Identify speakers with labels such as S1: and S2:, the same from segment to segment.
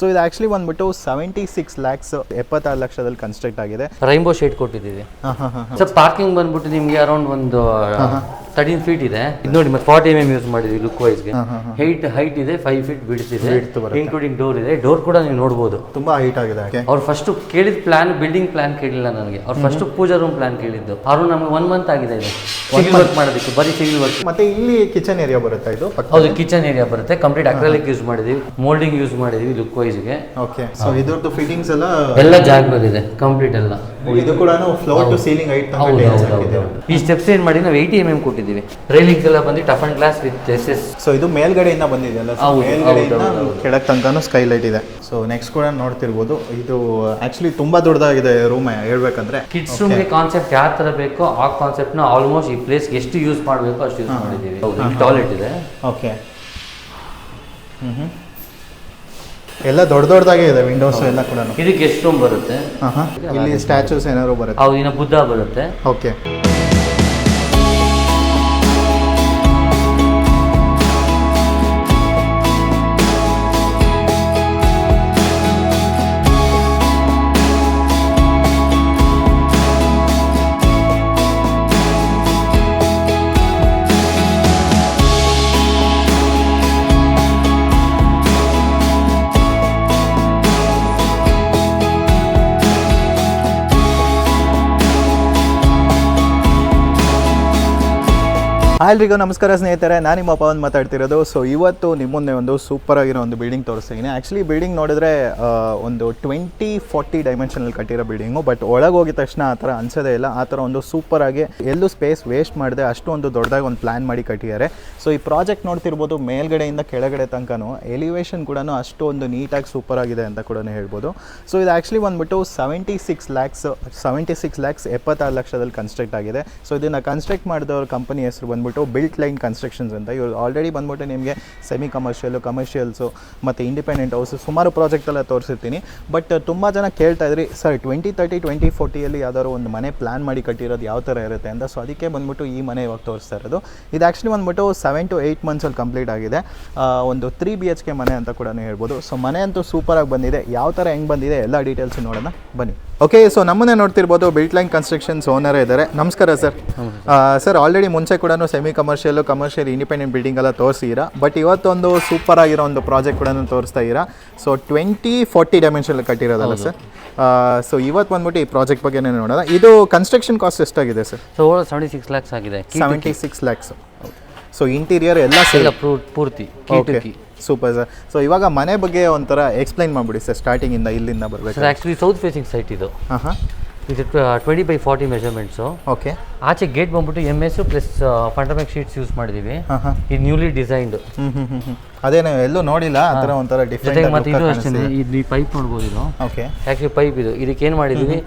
S1: So ಇದು actually ಬಂದ್ಬಿಟ್ಟು seventy six lakhs ಎಪ್ಪತ್ತಾರು ಲಕ್ಷದಲ್ಲಿ ಕನ್ಸ್ಟ್ರಕ್ಟ್ ಆಗಿದೆ.
S2: ರೈನ್ಬೋ ಶೇಡ್ ಕೊಟ್ಟಿದ್ದೀವಿ. ಸರ್ ಪಾರ್ಕಿಂಗ್ ಬಂದ್ಬಿಟ್ಟು ನಿಮಗೆ ಅರೌಂಡ್ ಒಂದು ತರ್ಟೀನ್ ಫೀಟ್ ಇದೆ. ಇದು ನೋಡಿ ಮತ್ತೆ ಫಾರ್ಟಿ ಎಂ ಎಂ ಯೂಸ್ ಮಾಡಿದ್ವಿ ಲುಕ್ ವೈಸ್ಗೆ ಹೈಟ್ ಹೈಟ್ ಇದೆ ಫೈವ್ ಫೀಟ್ ಬಿಡ್ಸ್ ಇದೆ ಇನ್ಕ್ಲೂಡಿಂಗ್ ಡೋರ್ ಇದೆ. ಡೋರ್ ಕೂಡ ನೀವು ನೋಡಬಹುದು
S1: ತುಂಬಾ ಹೈಟ್ ಆಗಿದೆ
S2: ಅವ್ರು ಫಸ್ಟ್ ಕೇಳಿದ ಪ್ಲಾನ್ ಬಿಲ್ಡಿಂಗ್ ಪ್ಲಾನ್ ಕೇಳಿಲ್ಲ ನನಗೆ. ಅವ್ರು ಫಸ್ಟ್ ಪೂಜಾ ರೂಮ್ ಪ್ಲಾನ್ ಕೇಳಿದ್ದು. ಅವರು ನಮಗೆ ಒನ್ ಮಂತ್ ಆಗಿದೆ ಇದು. ಸಿವಿಲ್ ವರ್ಕ್ ಮಾಡೋದಕ್ಕೆ ಬರೀ ಸಿವಿಲ್ ವರ್ಕ್
S1: ಮತ್ತೆ ಇಲ್ಲಿ ಕಿಚನ್ ಏರಿಯಾ ಬರುತ್ತೆ ಇದು?
S2: ಹೌದು ಕಿಚನ್ ಏರಿಯಾ ಬರುತ್ತೆ. ಕಂಪ್ಲೀಟ್ ಅಕ್ರಲಿಕ್ ಯೂಸ್ ಮಾಡಿದೀವಿ. ಮೋಲ್ಡಿಂಗ್ ಯೂಸ್ ಮಾಡಿದೀವಿ ಲುಕ್ ವೈಸ್ಗೆ
S1: ಓಕೆ ಸೊ ಇದ್ರದ್ದು ಫಿಟ್ಟಿಂಗ್ಸ್ ಎಲ್ಲ
S2: ಎಲ್ಲ ಬಂದಿದೆ ಕಂಪ್ಲೀಟ್ ಎಲ್ಲ.
S1: ಇದು ಕೂಡ ಫ್ಲೋರ್ ಟು ಸೀಲಿಂಗ್ ಹೈಟ್.
S2: ಈ ಸ್ಟೆಪ್ಸ್ ಏನ್ ಮಾಡಿ ನಾವು ಏಯ್ಟಿ ಎಂ ಎಂ ಕೊಟ್ಟಿದ್ದೀವಿ. ರೈಲಿಂಗ್ಸ್ ಎಲ್ಲ ಬಂದು tough and glass with S
S1: so ಇದು ಮೇಲ್ಗಡೆಯಿಂದ ಬಂದಿದೆಯಲ್ಲ ಸೊ
S2: ಹೌದು,
S1: ಮೇಲ್ಗಡೆಯಿಂದ
S2: ಹೌದು, ಹೌದು.
S1: ಕೆಳಗೆ ತನಕನೂ ಸ್ಕೈಲೈಟ್ ಇದೆ. ಸೊ ನೆಕ್ಸ್ಟ್ ಕೂಡ ನೋಡ್ತಿರ್ಬೋದು. ಇದು ಆಕ್ಚುಲಿ ತುಂಬಾ ದೊಡ್ಡದಾಗಿದೆ ರೂಮ್ ಹೇಳ್ಬೇಕಂದ್ರೆ.
S2: ಕಿಡ್ಸ್ ರೂಮ್ಗೆ ಕಾನ್ಸೆಪ್ಟ್ ಯಾವ ತರ ಬೇಕೋ ಆ ಕಾನ್ಸೆಪ್ಟ್ನ ಆಲ್ಮೋಸ್ಟ್ ಈ ಪ್ಲೇಸ್ ಎಷ್ಟು ಯೂಸ್ ಮಾಡಬೇಕು ಅಷ್ಟು ಯೂಸ್ ಮಾಡಿದ್ದೀವಿ. ಹೌದು ಟಾಯ್ಲೆಟ್ ಇದೆ.
S1: ಓಕೆ ಹ್ಞೂ ಎಲ್ಲ ದೊಡ್ಡ ದೊಡ್ಡದಾಗೆ ಇದೆ ವಿಂಡೋಸ್ ಎಲ್ಲ ಕೂಡ
S2: ಇದು ಎಷ್ಟು ರೂಮ್ ಬರುತ್ತೆ.
S1: ಇಲ್ಲಿ ಸ್ಟ್ಯಾಚ್ಯೂಸ್ ಏನಾದ್ರು ಬರುತ್ತೆ?
S2: ಅವು ಇನ್ನು ಬುದ್ಧ ಬರುತ್ತೆ.
S1: ಓಕೆ ಎಲ್ರಿಗೂ ನಮಸ್ಕಾರ ಸ್ನೇಹಿತರೆ, ನಾನು ನಿಮ್ಮ ಪವನ್ ಮಾತಾಡ್ತಿರೋದು. ಸೊ ಇವತ್ತು ನಿಮ್ಮ ಮುಂದೆ ಒಂದು ಸೂಪರ್ ಆಗಿರೋ ಒಂದು ಬಿಲ್ಡಿಂಗ್ ತೋರಿಸ್ತೀನಿ. ಆ್ಯಕ್ಚುಲಿ ಬಿಲ್ಡಿಂಗ್ ನೋಡಿದ್ರೆ ಒಂದು ಟ್ವೆಂಟಿ ಫಾರ್ಟಿ ಡೈಮೆನ್ಷನಲ್ಲಿ ಕಟ್ಟಿರೋ ಬಿಲ್ಡಿಂಗು ಬಟ್ ಒಳಗೆ ಹೋಗಿದ ತಕ್ಷಣ ಆ ಥರ ಅನ್ಸೋದೇ ಇಲ್ಲ. ಆ ಥರ ಒಂದು ಸೂಪರ್ ಆಗಿ ಎಲ್ಲೂ ಸ್ಪೇಸ್ ವೇಸ್ಟ್ ಮಾಡಿದೆ ಅಷ್ಟು ಒಂದು ದೊಡ್ಡದಾಗಿ ಒಂದು ಪ್ಲ್ಯಾನ್ ಮಾಡಿ ಕಟ್ಟಿದ್ದಾರೆ. ಸೊ ಈ ಪ್ರಾಜೆಕ್ಟ್ ನೋಡ್ತಿರ್ಬೋದು ಮೇಲ್ಗಡೆಯಿಂದ ಕೆಳಗಡೆ ತನಕನೂ. ಎಲಿವೇಷನ್ ಕೂಡ ಅಷ್ಟು ಒಂದು ನೀಟಾಗಿ ಸೂಪರ್ ಆಗಿದೆ ಅಂತ ಕೂಡ ಹೇಳ್ಬೋದು. ಸೊ ಇದು ಆ್ಯಕ್ಚುಲಿ ಬಂದ್ಬಿಟ್ಟು seventy six lakhs seventy six lakhs ಎಪ್ಪತ್ತಾರು ಲಕ್ಷದಲ್ಲಿ ಕನ್ಸ್ಟ್ರಕ್ಟ್ ಆಗಿದೆ. ಸೊ ಇದನ್ನು ಕನ್ಸ್ಟ್ರಕ್ಟ್ ಮಾಡಿದವ್ರ ಕಂಪನಿ ಹೆಸರು ಬಂದ್ಬಿಟ್ಟು ಬಿಲ್ಟ್ ಲೈನ್ ಕನ್ಸ್ಟ್ರಕ್ಷನ್ಸ್ ಅಂತ. ಇವರು ಆಲ್ರೆಡಿ ಬಂದ್ಬಿಟ್ಟು ನಿಮಗೆ ಸೆಮಿ ಕಮರ್ಷಿಯಲು ಕಮರ್ಷಿಯಲ್ಸು ಮತ್ತು ಇಂಡಿಪೆಂಡೆಂಟ್ ಹೌಸು ಸುಮಾರು ಪ್ರಾಜೆಕ್ಟ್ ಎಲ್ಲ ತೋರಿಸಿರ್ತೀನಿ. ಬಟ್ ತುಂಬ ಜನ ಕೇಳ್ತಾ ಇದ್ರಿ ಸರ್ ಟ್ವೆಂಟಿ ತರ್ಟಿ ಟ್ವೆಂಟಿ ಫೋರ್ಟಿಯಲ್ಲಿ ಯಾವ್ದಾದ್ರು ಒಂದು ಮನೆ ಪ್ಲ್ಯಾನ್ ಮಾಡಿ ಕಟ್ಟಿರೋದು ಯಾವ ಥರ ಇರುತ್ತೆ ಅಂತ? ಸೊ ಅದಕ್ಕೆ ಬಂದ್ಬಿಟ್ಟು ಈ ಮನೆ ಇವಾಗ ತೋರಿಸ್ತಾ ಇರೋದು. ಇದು ಆ್ಯಕ್ಚುಲಿ ಬಂದ್ಬಿಟ್ಟು ಸೆವೆನ್ ಟು ಏಯ್ಟ್ ಮಂತ್ಸಲ್ಲಿ ಕಂಪ್ಲೀಟ್ ಆಗಿದೆ. ಒಂದು ತ್ರೀ ಬಿ ಎಚ್ ಕೆ ಮನೆ ಅಂತ ಕೂಡ ಹೇಳ್ಬೋದು. ಸೊ ಮನೆ ಅಂತೂ ಸೂಪರಾಗಿ ಬಂದಿದೆ. ಯಾವ ಥರ ಹೆಂಗೆ ಬಂದಿದೆ, ಎಲ್ಲ ಡೀಟೇಲ್ಸ್ ನೋಡೋಣ. ಬನ್ನಿ. ಓಕೆ ಸೊ ನಮ್ಮನ್ನೇ ನೋಡ್ತಿರ್ಬೋದು ಬಿಲ್ಟ್ ಲೈನ್ ಕನ್ಸ್ಟ್ರಕ್ಷನ್ಸ್ ಓನರ್ ಇದ್ದಾರೆ ನಮಸ್ಕಾರ ಸರ್ ಸರ್ ಆಲ್ರೆಡಿ ಮುಂಚೆ ಕೂಡ semi commercial commercial independent building ಎಲ್ಲ ತೋರಿಸಿರಾ ಬಟ್ ಇವತ್ತೊಂದು ಸೂಪರ್ ಆಗಿರೋ ಒಂದು ಪ್ರಾಜೆಕ್ಟ್ ಕೂಡ ತೋರಿಸ್ತಾ ಇದ್ದೀರಾ ಸೊ ಟ್ವೆಂಟಿ ಫೋರ್ಟಿ ಡೈಮೆನ್ಷನ್ ಕಟ್ಟಿರೋದಲ್ಲ ಸರ್ ಸೊ ಇವತ್ತು ಬಂದ್ಬಿಟ್ಟು ಈ ಪ್ರಾಜೆಕ್ಟ್ ಬಗ್ಗೆ ನೋಡೋಣ. ಇದು ಕನ್ಸ್ಟ್ರಕ್ಷನ್ ಕಾಸ್ಟ್ ಎಷ್ಟಾಗಿದೆ sir
S2: so seventy six lakhs ಆಗಿದೆ.
S1: Seventy six lakhs so interior ಎಲ್ಲ
S2: ಎಲ್ಲ ಪೂರ್ತಿ
S1: ಓಕೆ ಸೂಪರ್ ಸರ್ ಸೊ ಇವಾಗ ಮನೆ ಬಗ್ಗೆ ಒಂಥರ ಎಕ್ಸ್ಪ್ಲೈನ್ ಮಾಡಿಬಿಡಿ ಸರ್ ಸ್ಟಾರ್ಟಿಂಗಿಂದ ಇಲ್ಲಿಂದ ಬರಬೇಕು
S2: sir actually south facing site ಇದು.
S1: ಹಾಂ ಹಾಂ
S2: ಇದು twenty by forty measurements
S1: okay
S2: ಆಚೆ ಗೇಟ್ ಬಂದ್ಬಿಟ್ಟು M S plus Fundermax sheets use ಮಾಡಿದ್ದೀವಿ ಇದು ನ್ಯೂಲಿ ಡಿಸೈನ್ಡ್
S1: ಹ್ಞೂ ಹ್ಞೂ ಹ್ಞೂ ಹ್ಞೂ ಅದೇ ನಾವು ಎಲ್ಲೂ ನೋಡಿಲ್ಲ? ಆ ಥರ ಒಂಥರ
S2: ಜೊತೆಗೆ ಮತ್ತೆ ಇದು ಅಷ್ಟೇ ಇದು ಈ ಪೈಪ್ ನೋಡ್ಬೋದು ಇದು.
S1: ಓಕೆ
S2: ಆ್ಯಕ್ಚುಲಿ ಪೈಪ್ ಇದು. ಇದಕ್ಕೆ ಏನು ಮಾಡಿದ್ದೀವಿ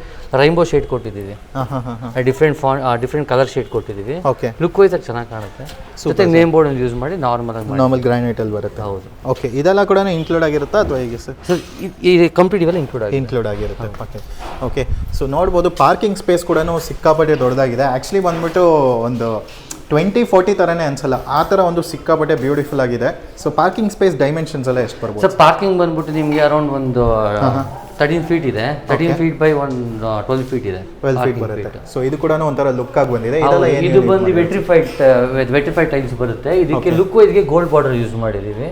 S2: ರೈನ್ಬೋ ಶೇಡ್ ಕೊಟ್ಟಿದ್ದೀವಿ.
S1: ಹಾಂ ಹಾಂ ಹಾಂ.
S2: Different fawn different colour shade ಕೊಟ್ಟಿದ್ದೀವಿ.
S1: ಓಕೆ
S2: ಲುಕ್ ವೈಸ್ ಆಗಿ ಚೆನ್ನಾಗಿ ಕಾಣುತ್ತೆ. ಜೊತೆಗೆ ನೇಮ್ ಬೋರ್ಡ್ ಯೂಸ್ ಮಾಡಿ ನಾರ್ಮಲ್ ಆಗಿ ನಾರ್ಮಲ್
S1: ನಾರ್ಮಲ್ ಗ್ರಾನೈಟಲ್ಲಿ ಬರುತ್ತೆ.
S2: ಹೌದು.
S1: ಓಕೆ ಇದೆಲ್ಲ ಕೂಡ ಇನ್ಕ್ಲೂಡ್ ಆಗಿರುತ್ತಾ ಅಥವಾ ಹೇಗೆ ಸರ್?
S2: ಸೊ ಈ ಕಂಪ್ಲೀಟ್ ಇವೆಲ್ಲ ಇನ್ಕ್ಲೂಡ್ ಆಗಿದೆ
S1: ಇನ್ಕ್ಲೂಡ್ ಆಗಿರುತ್ತೆ. ಓಕೆ ಓಕೆ ಸೊ ನೋಡ್ಬೋದು ಪಾರ್ಕಿಂಗ್ ಸ್ಪೇಸ್ ಕೂಡ ಸಿಕ್ಕಾಪಟ್ಟೆ ದೊಡ್ಡದಾಗಿದೆ. ಆ್ಯಕ್ಚುಲಿ ಬಂದ್ಬಿಟ್ಟು ಒಂದು ಟ್ವೆಂಟಿ ಫೋರ್ಟಿ ಥರನೇ ಅನ್ಸಲ್ಲ ಆ ಥರ ಒಂದು ಸಿಕ್ಕಾಪಟ್ಟೆ ಬ್ಯೂಟಿಫುಲ್ ಆಗಿದೆ. ಸೊ ಪಾರ್ಕಿಂಗ್ ಸ್ಪೇಸ್ ಡೈಮೆನ್ಷನ್ಸ್ ಎಲ್ಲ ಎಷ್ಟು ಬರ್ಬೋದು?
S2: ಸರ್ ಪಾರ್ಕಿಂಗ್ ಬಂದ್ಬಿಟ್ಟು ನಿಮಗೆ ಅರೌಂಡ್ ಒಂದು ತರ್ಟೀನ್ ಫೀಟ್ ಇದೆ. Thirteen feet by one twelve feet ಇದೆ
S1: ಟ್ವೆಲ್ ಫೀಟ್ ಬರುತ್ತೆ. ಸೊ ಇದು ಕೂಡ ಒಂಥರ ಲುಕ್ ಆಗಿ ಬಂದಿದೆ.
S2: ಇದು ಬಂದು ವೆಟ್ರಿಫೈಡ್ ವೆಟ್ರಿಫೈಡ್ ಟೈಲ್ಸ್ ಬರುತ್ತೆ. ಇದಕ್ಕೆ ಲುಕ್ ಇದಕ್ಕೆ ಗೋಲ್ಡ್ ಬಾರ್ಡರ್ ಯೂಸ್ ಮಾಡಿದ್ದೀವಿ.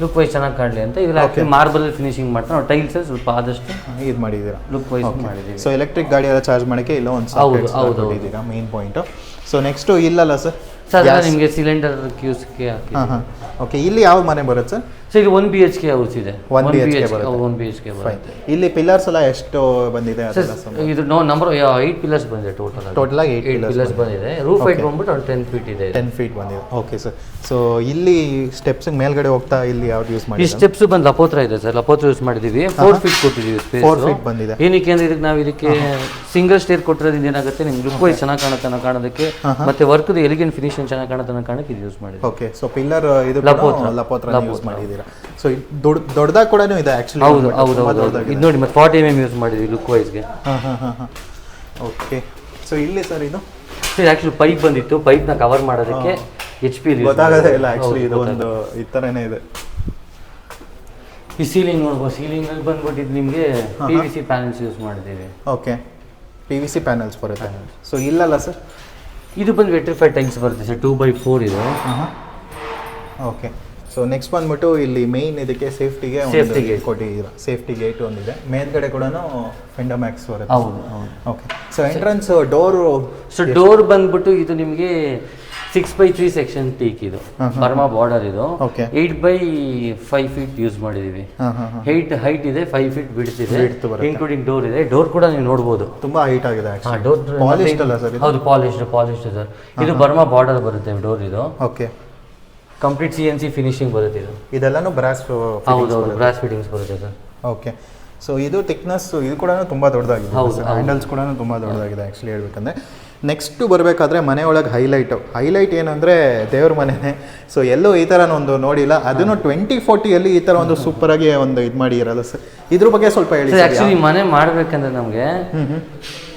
S2: ಲುಕ್ ವೈಸ್ ಚೆನ್ನಾಗಿ ಕಾಣಲಿ ಅಂತ ಇದ್ರಲ್ಲಿ ಮಾರ್ಬಲ್ ಫಿನಿಶಿಂಗ್ ಮಾಡ್ತಾರೆ ನಾವು ಟೈಲ್ಸ್ ಸ್ವಲ್ಪ ಆದಷ್ಟು
S1: ಇದು ಮಾಡಿದ್ದೀರಾ?
S2: ಲುಕ್ ವೈಸ್ ಮಾಡಿದೀವಿ
S1: ಸೊ ಎಲೆಕ್ಟ್ರಿಕ್ ಗಾಡಿ ಎಲ್ಲ ಚಾರ್ಜ್ ಮಾಡೋಕ್ಕೆ ಇಲ್ಲ ಒಂದು
S2: ಹೌದು,
S1: ಹೌದು ಮೇನ್ ಪಾಯಿಂಟು ಸೊ ನೆಕ್ಸ್ಟು ಇಲ್ಲಲ್ಲ ಸರ್
S2: ಸರ್ ನಿಮಗೆ ಸಿಲಿಂಡರ್ ಕ್ಯೂಸ್ಗೆ
S1: ಹಾಂ ಹಾಂ. ಓಕೆ ಇಲ್ಲಿ ಯಾವ ಮನೆ ಬರುತ್ತೆ? ಸರ್
S2: ಸೊ ಇದು one B H K house ಇದೆ ಒನ್ ಬಿ ಎಚ್
S1: ಬರುತ್ತೆ.
S2: One B H K
S1: fine ಇಲ್ಲಿ ಪಿಲ್ಲರ್ಸ್ ಎಲ್ಲ ಎಷ್ಟು ಬಂದಿದೆ
S2: ಇದು ನೋ ನಂಬರ್ ಏಯ್ಟ್ ಪಿಲ್ಲರ್ಸ್ ಬಂದಿದೆ ಟೋಟಲ್
S1: ಟೋಟಲ್ ಆಗಿ
S2: ಏಟ್ ಪಿಲ್ಲರ್ಸ್ ಬಂದಿದೆ. ರೂಫ್ ಹೈಟ್ ಬಂದ್ಬಿಟ್ಟು ಒಂದು ಟೆನ್ ಫೀಟ್ ಇದೆ.
S1: ಟೆನ್ ಫೀಟ್ ಬಂದಿದೆ. ಓಕೆ ಸರ್ ಸೊ ಇಲ್ಲಿ ಸ್ಟೆಪ್ಸ್ ಮೇಲ್ಗಡೆ ಹೋಗ್ತಾ ಇಲ್ಲಿ ಯಾವ್ದು ಯೂಸ್
S2: ಈ
S1: ಮಾಡಿ
S2: ಸ್ಟೆಪ್ಸ್ ಬಂದು ಲಪೋತ್ರ ಇದೆ ಸರ್ ಲಪೋತ್ರ ಯೂಸ್ ಮಾಡಿದೀವಿ. ಫೋರ್ ಫೀಟ್ ಕೊಟ್ಟಿದ್ದೀವಿ
S1: ಫೋರ್ ಫೀಟ್ ಬಂದಿದೆ.
S2: ಏನಕ್ಕೆ ಅಂದ್ರೆ ಇದಕ್ಕೆ ನಾವು ಇದಕ್ಕೆ ಸಿಂಗಲ್ ಸ್ಟೇರ್ ಕೊಟ್ಟಿರೋದ್ರಿಂದ ಏನಾಗುತ್ತೆ? ನಿಮ್ಗೆ ಲುಕ್ ವೈಸ್ ಚೆನ್ನಾಗಿ ಕಾಣುತ್ತೆ ಅನ್ನೋ ಕಾಣೋದಕ್ಕೆ ಮತ್ತೆ ವರ್ಕ್ದು ಎಲಿಗೆಂಟ್ ಫಿನಿಶಿಂಗ್ ಚೆನ್ನಾಗಿ ಕಾಣುತ್ತೆ ಅನ್ನೋ ಕಾರಣಕ್ಕೆ ಇದು ಯೂಸ್ ಮಾಡಿದ್ವಿ
S1: ಓಕೆ ಸೊ ಪಿಲ್ಲರ್ ಇದು
S2: ಲಪೋತ್ರ.
S1: ಲಪೋತ್ರ ಯೂಸ್ ಮಾಡಿದ್ದೀರಾ? ಸೊ ದೊಡ್ಡ ದೊಡ್ಡದಾಗಿ ಕೂಡ ಇದೆ ಆ್ಯಕ್ಚುಲಿ
S2: ಹೌದು ಹೌದು ಹೌದು ಹೌದು. ಇದು ನೋಡಿ ಮತ್ತೆ ಫಾರ್ಟಿ ಎಂ ಎಂ ಯೂಸ್ ಮಾಡಿದ್ವಿ ಲುಕ್ ವೈಸ್ಗೆ
S1: ಹಾಂ ಹಾಂ ಹಾಂ ಹಾಂ. ಓಕೆ ಸೊ ಇಲ್ಲಿ ಸರ್ ಇದು?
S2: ಇದು ಆ್ಯಕ್ಚುಲಿ ಪೈಪ್ ಬಂದಿತ್ತು. ಪೈಪ್ನ ಕವರ್ ಮಾಡೋದಕ್ಕೆ ಎಚ್ ಪಿ
S1: ಗೊತ್ತಾಗೋದೇ ಇಲ್ಲ ಆ್ಯಕ್ಚುಲಿ ಇದು ಒಂದು ಈ ಥರನೇ ಇದೆ.
S2: ಈ ಸೀಲಿಂಗ್ ನೋಡ್ಬೋದು ಸೀಲಿಂಗ್ ಅಲ್ಲಿ ಬಂದ್ಬಿಟ್ಟಿದ್ದು ನಿಮಗೆ P V C panels use ಮಾಡಿದ್ದೀವಿ.
S1: Okay P V C panels ಬರುತ್ತೆ. ಸೊ ಇಲ್ಲಲ್ಲ ಸರ್
S2: ಇದು ಬಂದು ವೆಟ್ರಿಫೈಡ್ ಟೈಲ್ಸ್ ಬರುತ್ತೆ ಸರ್ ಟೂ ಬೈ ಫೋರ್ ಇದು.
S1: ಓಕೆ ಸೊ ನೆಕ್ಸ್ಟ್ ಬಂದ್ಬಿಟ್ಟು ಇಲ್ಲಿ ಮೇನ್ ಇದಕ್ಕೆ ಸೇಫ್ಟಿಗೆ
S2: Safety gate.
S1: ಕೊಟ್ಟಿದ್ದೀರಾ ಸೇಫ್ಟಿ ಗೇಟ್ ಒಂದಿದೆ. ಮೇಲ್ಗಡೆ ಕೂಡ ಫೆಂಡಮ್ಯಾಕ್ಸ್ ಬರುತ್ತೆ.
S2: ಹೌದು ಹೌದು.
S1: Okay so entrance door
S2: so door ಬಂದ್ಬಿಟ್ಟು ಇದು ನಿಮಗೆ six by three section teak ಇದು. ಬರ್ಮಾ ಬಾರ್ಡರ್ ಇದು. Eight by five feet use ಮಾಡಿದೀವಿ. ಹೈಟ್ ಹೈಟ್ ಇದೆ ಫೈವ್ ಫೀಟ್ ಬಿಡ್ಸ್ ಇದೆ. ಇನ್ಕ್ಲೂಡಿಂಗ್ ಡೋರ್ ಇದೆ. ಡೋರ್ ಕೂಡ ನೀವು ನೋಡಬಹುದು
S1: ತುಂಬಾ ಹೈಟ್ ಆಗಿದೆ
S2: ಡೋರ್? ಹೌದು ಪಾಲಿಶ್ಡ್ ಪಾಲಿಶ್ಡ್ ಸರ್ ಇದು ಬರ್ಮಾ ಬಾರ್ಡರ್ ಬರುತ್ತೆ ಡೋರ್ ಇದು.
S1: Okay
S2: complete C N C finishing ಬರುತ್ತೆ ಇದು.
S1: ಇದೆಲ್ಲಾನು ಬ್ರಾಸ್
S2: ಹೌದು ಹೌದು ಬ್ರಾಸ್ ಫಿಟ್ಟಿಂಗ್ಸ್ ಬರುತ್ತೆ ಸರ್
S1: ಓಕೆ ಸೊ ಇದು ಥಿಕ್ನೆಸ್ ಇದು ಕೂಡ ತುಂಬಾ ದೊಡ್ಡದಾಗಿದೆ.
S2: ಹೌದು,
S1: ಹ್ಯಾಂಡಲ್ಸ್ ಕೂಡ ತುಂಬಾ ದೊಡ್ಡದಾಗಿದೆ ಆ್ಯಕ್ಚುಲಿ ಹೇಳ್ಬೇಕಂದ್ರೆ. ನೆಕ್ಸ್ಟ್ ಬರಬೇಕಾದ್ರೆ ಮನೆಯೊಳಗೆ ಒಳಗೆ ಹೈಲೈಟು ಹೈಲೈಟ್ ಏನಂದರೆ ದೇವ್ರ ಮನೆನೇ. ಸೊ ಎಲ್ಲೂ ಈ ಥರ ಒಂದು ನೋಡಿಲ್ಲ. ಅದನ್ನು ಟ್ವೆಂಟಿ ಫೋರ್ಟಿಯಲ್ಲಿ ಈ ಥರ ಒಂದು ಸೂಪರಾಗಿ ಒಂದು ಇದು ಮಾಡಿ ಇರಲ್ಲ ಸರ್. ಇದ್ರ ಬಗ್ಗೆ ಸ್ವಲ್ಪ ಹೇಳಿ.
S2: ಆ್ಯಕ್ಚುಲಿ ಮನೆ ಮಾಡಬೇಕಂದ್ರೆ ನಮಗೆ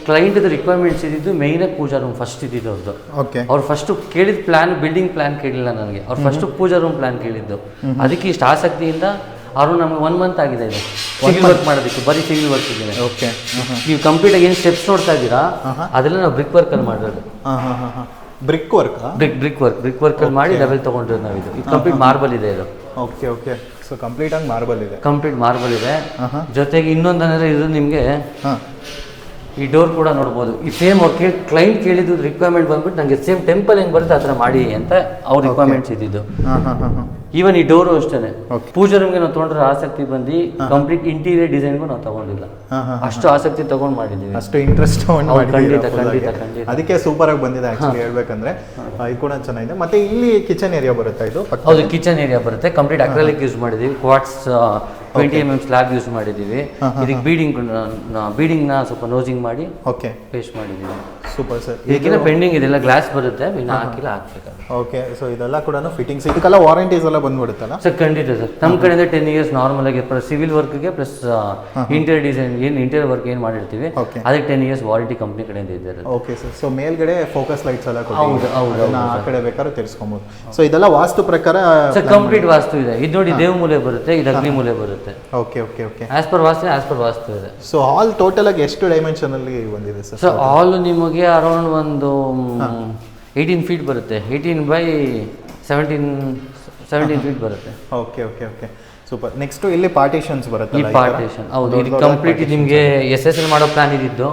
S2: ಕ್ಲೈಂಟ್ ರಿಕ್ವೈರ್ಮೆಂಟ್ಸ್ ಇದ್ದಿದ್ದು ಮೇಯ್ನಾಗಿ ಪೂಜಾ ರೂಮ್ ಫಸ್ಟ್ ಇದ್ದಿದ್ದು ಅವ್ರದ್ದು
S1: ಓಕೆ
S2: ಅವ್ರು ಫಸ್ಟ್ ಕೇಳಿದ ಪ್ಲಾನ್ ಬಿಲ್ಡಿಂಗ್ ಪ್ಲಾನ್ ಕೇಳಿಲ್ಲ ನನಗೆ. ಅವ್ರು ಫಸ್ಟ್ ಪೂಜಾ ರೂಮ್ ಪ್ಲಾನ್ ಕೇಳಿದ್ದು. ಅದಕ್ಕೆ ಇಷ್ಟು ಆಸಕ್ತಿಯಿಂದ ಅವರು ನಮಗೆ ಒನ್ ಮಂತ್ ಆಗಿದೆ ಇದು. ಸಿವಿಲ್ ವರ್ಕ್ ಮಾಡೋದಕ್ಕೆ ಬರೀ ಸಿವಿಲ್ ವರ್ಕ್ ಇದೆ.
S1: ಓಕೆ
S2: ನೀವು ಕಂಪ್ಲೀಟ್ ಆಗಿ ಏನು ಸ್ಟೆಪ್ಸ್ ನೋಡ್ತಾ ಇದ್ದೀರಾ ಅದೆಲ್ಲ ನಾವು ಬ್ರಿಕ್ ವರ್ಕ್ ಅಲ್ಲಿ ಮಾಡಿರೋದು
S1: ಹಾಂ ಹಾಂ ಹಾಂ ಹಾಂ brick work
S2: brick brick work brick work ಅಲ್ಲಿ ಮಾಡಿ ಲೆವೆಲ್ ತಗೊಂಡಿರೋದು ನಾವು ಇದು. ಇದು ಕಂಪ್ಲೀಟ್ ಮಾರ್ಬಲ್ ಇದೆ ಇದು.
S1: ಓಕೆ ಓಕೆ ಸೊ ಕಂಪ್ಲೀಟಾಗಿ ಮಾರ್ಬಲ್ ಇದೆ.
S2: ಕಂಪ್ಲೀಟ್ ಮಾರ್ಬಲ್ ಇದೆ. ಜೊತೆಗೆ ಇನ್ನೊಂದು ಅಂದರೆ ಇದು ನಿಮಗೆ
S1: ಹಾಂ.
S2: ಈ ಡೋರ್ ಕೂಡ ನೋಡ್ಬೋದು. ಈ ಸೇಮ್ ಅವ್ರು ಕೇಳಿ ಕ್ಲೈಂಟ್ ಕೇಳಿದ್ದು ರಿಕ್ವೈರ್ಮೆಂಟ್ ಬಂದ್ಬಿಟ್ಟು ನನಗೆ ಸೇಮ್ ಟೆಂಪಲ್ ಹೆಂಗೆ ಬರುತ್ತೆ ಆ ಥರ ಮಾಡಿ ಅಂತ ಅವ್ರ ರಿಕ್ವೈರ್ಮೆಂಟ್ಸ್ ಇದ್ದಿದ್ದು. ಈವನ್ ಈ ಡೋರು ಅಷ್ಟೇ ಪೂಜೆ ರೂಮ್ಗೆ ನಾವು ತೊಗೊಂಡ್ರೆ ಆಸಕ್ತಿ ಬಂದು ಕಂಪ್ಲೀಟ್ ಇಂಟೀರಿಯರ್ ಡಿಸೈನ್ಗೂ ನಾವು ತಗೊಂಡಿಲ್ಲ. ಅಷ್ಟು ಆಸಕ್ತಿ ತಗೊಂಡು ಮಾಡಿದ್ದೀವಿ
S1: ಅಷ್ಟು ಇಂಟ್ರೆಸ್ಟ್
S2: ಖಂಡಿತ, ಖಂಡಿತ, ಖಂಡಿತ.
S1: ಅದಕ್ಕೆ ಸೂಪರ್ ಆಗಿ ಬಂದಿದೆ ಆಕ್ಚುಲಿ ಹೇಳ್ಬೇಕಂದ್ರೆ. ಇದು ಕೂಡ ಚೆನ್ನಾಗಿದೆ. ಮತ್ತೆ ಇಲ್ಲಿ ಕಿಚನ್ ಏರಿಯಾ ಬರುತ್ತೆ ಇದು?
S2: ಹೌದು ಕಿಚನ್ ಏರಿಯಾ ಬರುತ್ತೆ. ಕಂಪ್ಲೀಟ್ ಅಕ್ರಲಿಕ್ ಯೂಸ್ ಮಾಡಿದ್ದೀವಿ quartz twenty M M slab use ಮಾಡಿದ್ದೀವಿ. ಇದಕ್ಕೆ ಬೀಡಿಂಗ್ ಬೀಡಿಂಗ್ನ ಸ್ವಲ್ಪ ನೋಸಿಂಗ್ ಮಾಡಿ
S1: ಓಕೆ
S2: ಪೇಸ್ಟ್ ಮಾಡಿದ್ದೀವಿ.
S1: ಸೂಪರ್ ಸರ್
S2: ಇದಕ್ಕಿಂತ ಪೆಂಡಿಂಗ್ ಇದೆಲ್ಲ ಗ್ಲಾಸ್ ಬರುತ್ತೆ ಇನ್ನು ಹಾಕಿಲ್ಲ ಹಾಕ್ಬೇಕು
S1: ಓಕೆ ಸೊ ಇದೆಲ್ಲ ಕೂಡ ಫಿಟ್ಟಿಂಗ್ಸ್ ಇದಕ್ಕೆಲ್ಲ ವಾರಂಟೀಸ್ ಎಲ್ಲ ಬಂದ್ಬಿಡುತ್ತಲ್ಲ?
S2: ಸರ್ ಖಂಡಿತ ಸರ್. ನಮ್ಮ ಕಡೆಯಿಂದ ಟೆನ್ ಇಯರ್ಸ್ ನಾರ್ಮಲ್ ಆಗಿ ಸಿವಿಲ್ ವರ್ಕ್ಗೆ ಪ್ಲಸ್ ಇಂಟೀರಿಯರ್ ಡಿಸೈನ್ ಏನು ಇಂಟೀರಿಯರ್ ವರ್ಕ್ ಏನು ಮಾಡಿರ್ತೀವಿ. ಅದಕ್ಕೆ ಟೆನ್ ಇಯರ್ಸ್ ವಾರಂಟಿ ಕಂಪ್ನಿ ಕಡೆಯಿಂದ ಇದ್ದಾರೆ
S1: ಓಕೆ ಸರ್ ಸೊ ಮೇಲ್ಗಡೆ ಫೋಕಸ್ ಲೈಟ್ಸ್ ಎಲ್ಲ
S2: ಹೌದು, ಹೌದು,
S1: ಆ ಕಡೆ ಬೇಕಾದ್ರೆ ತಿರ್ಸ್ಕೊಬೋದು. ಸೊ ಇದೆಲ್ಲ ವಾಸ್ತು ಪ್ರಕಾರ
S2: ಸರ್ ಕಂಪ್ಲೀಟ್ ವಾಸ್ತು ಇದೆ. ಇದು ನೋಡಿ ದೇವ್ ಮೂಲೆ ಬರುತ್ತೆ ಇದು ಅಗ್ನಿ ಮೂಲೆ ಬರುತ್ತೆ.
S1: Okay okay okay
S2: as per vastu as per vastu ಇದೆ.
S1: ಸೊ ಆಲ್ ಟೋಟಲ್ ಆಗಿ ಎಷ್ಟು ಡೈಮೆನ್ಷನ್ ಅಲ್ಲಿ ಬಂದಿದೆ ಸರ್
S2: ಸೊ ಆಲ್ ನಿಮಗೆ ಅರೌಂಡ್ ಒಂದು ಏಯ್ಟೀನ್ ಫೀಟ್ ಬರುತ್ತೆ. Eighteen by seventeen seventeen feet ಬರುತ್ತೆ.
S1: Okay okay okay super next ಇಲ್ಲಿ ಪಾರ್ಟಿಷನ್ಸ್ ಬರುತ್ತೆ ಈ
S2: ಪಾರ್ಟಿಷನ್ ಹೌದು ಇದು ಕಂಪ್ಲೀಟ್ ನಿಮಗೆ ಎಸ್ ಎಸ್ ಎಲ್ ಮಾಡೋ ಪ್ಲಾನ್ ಇದ್ದಿದ್ದು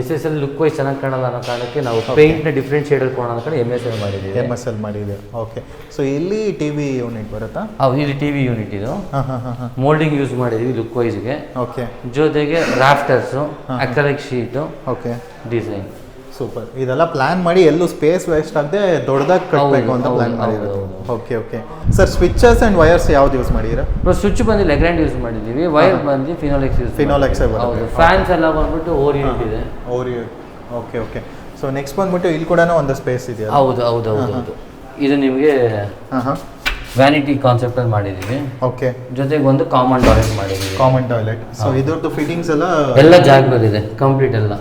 S2: S S L look wise ಚೆನ್ನಾಗಿ ಕಾಣಲ್ಲ ಅನ್ನೋ ಕಾರಣಕ್ಕೆ ನಾವು ಪೇಂಟ್ನ ಡಿಫ್ರೆಂಟ್ ಶೇಡ್ ಕೊಡೋಣ ಅಂತ ಎಂ ಎಸ್ ಎಲ್ ಮಾಡಿದ್ದೀವಿ.
S1: ಎಂ ಎಸ್ ಎಲ್ ಮಾಡಿದೆ ಓಕೆ ಸೊ ಇಲ್ಲಿ ಟಿ ವಿ ಯೂನಿಟ್ ಬರುತ್ತಾ?
S2: ಹೌದು ಇಲ್ಲಿ ಟಿ ವಿ ಯೂನಿಟ್ ಇದು.
S1: ಹಾಂ ಹಾಂ ಹಾಂ ಹಾಂ.
S2: ಮೋಲ್ಡಿಂಗ್ ಯೂಸ್ ಮಾಡಿದೀವಿ ಲುಕ್ ವೈಸ್ಗೆ
S1: ಓಕೆ
S2: ಜೊತೆಗೆ rafters acrylic sheet
S1: okay
S2: design
S1: super ಇದೆಲ್ಲ ಪ್ಲಾನ್ ಮಾಡಿ ಎಲ್ಲೂ ಸ್ಪೇಸ್ ವೇಸ್ಟ್ ಆಗದೆ ದೊಡ್ಡದಾಗಿ ಕಟ್ಟಬೇಕು ಅಂತ ಪ್ಲಾನ್ ಮಾಡಿರೋದು. Okay okay sir switches and wires ಯಾವ್ದು ಯೂಸ್ ಮಾಡಿದ್ದೀರಾ?
S2: ಸ್ವಿಚ್ ಬಂದು ಲೆಗ್ರ್ಯಾಂಡ್ ಯೂಸ್ ಮಾಡಿದ್ದೀವಿ. ವೈರ್ ಬಂದು ಫಿನೋಲೆಕ್ಸ್ ಯೂಸ್
S1: ಫಿನೋಲೆಕ್ಸ್.
S2: ಹೌದು. ಫ್ಯಾನ್ಸ್ ಎಲ್ಲ ಬಂದ್ಬಿಟ್ಟು ಓರಿಯಂಟ್ ಇದೆ.
S1: Orient okay okay so next ಬಂದ್ಬಿಟ್ಟು ಇಲ್ಲಿ ಕೂಡ ಒಂದು ಸ್ಪೇಸ್ ಇದೆ
S2: ಹೌದು ಹೌದು ಹೌದು ಹೌದು. ಇದು ನಿಮಗೆ
S1: ಹಾಂ ಹಾಂ.
S2: ವ್ಯಾನಿಟಿ ಕಾನ್ಸೆಪ್ಟಲ್ಲಿ ಮಾಡಿದೀವಿ.
S1: ಓಕೆ
S2: ಜೊತೆಗೆ ಒಂದು ಕಾಮನ್ ಟಾಯ್ಲೆಟ್ ಮಾಡಿದೀವಿ.
S1: ಕಾಮನ್ ಟಾಯ್ಲೆಟ್ ಸೊ ಇದ್ರದ್ದು ಫಿಟ್ಟಿಂಗ್ಸ್ ಎಲ್ಲ
S2: ಎಲ್ಲ ಜಾಗದಲ್ಲಿದೆ ಕಂಪ್ಲೀಟ್ ಎಲ್ಲ.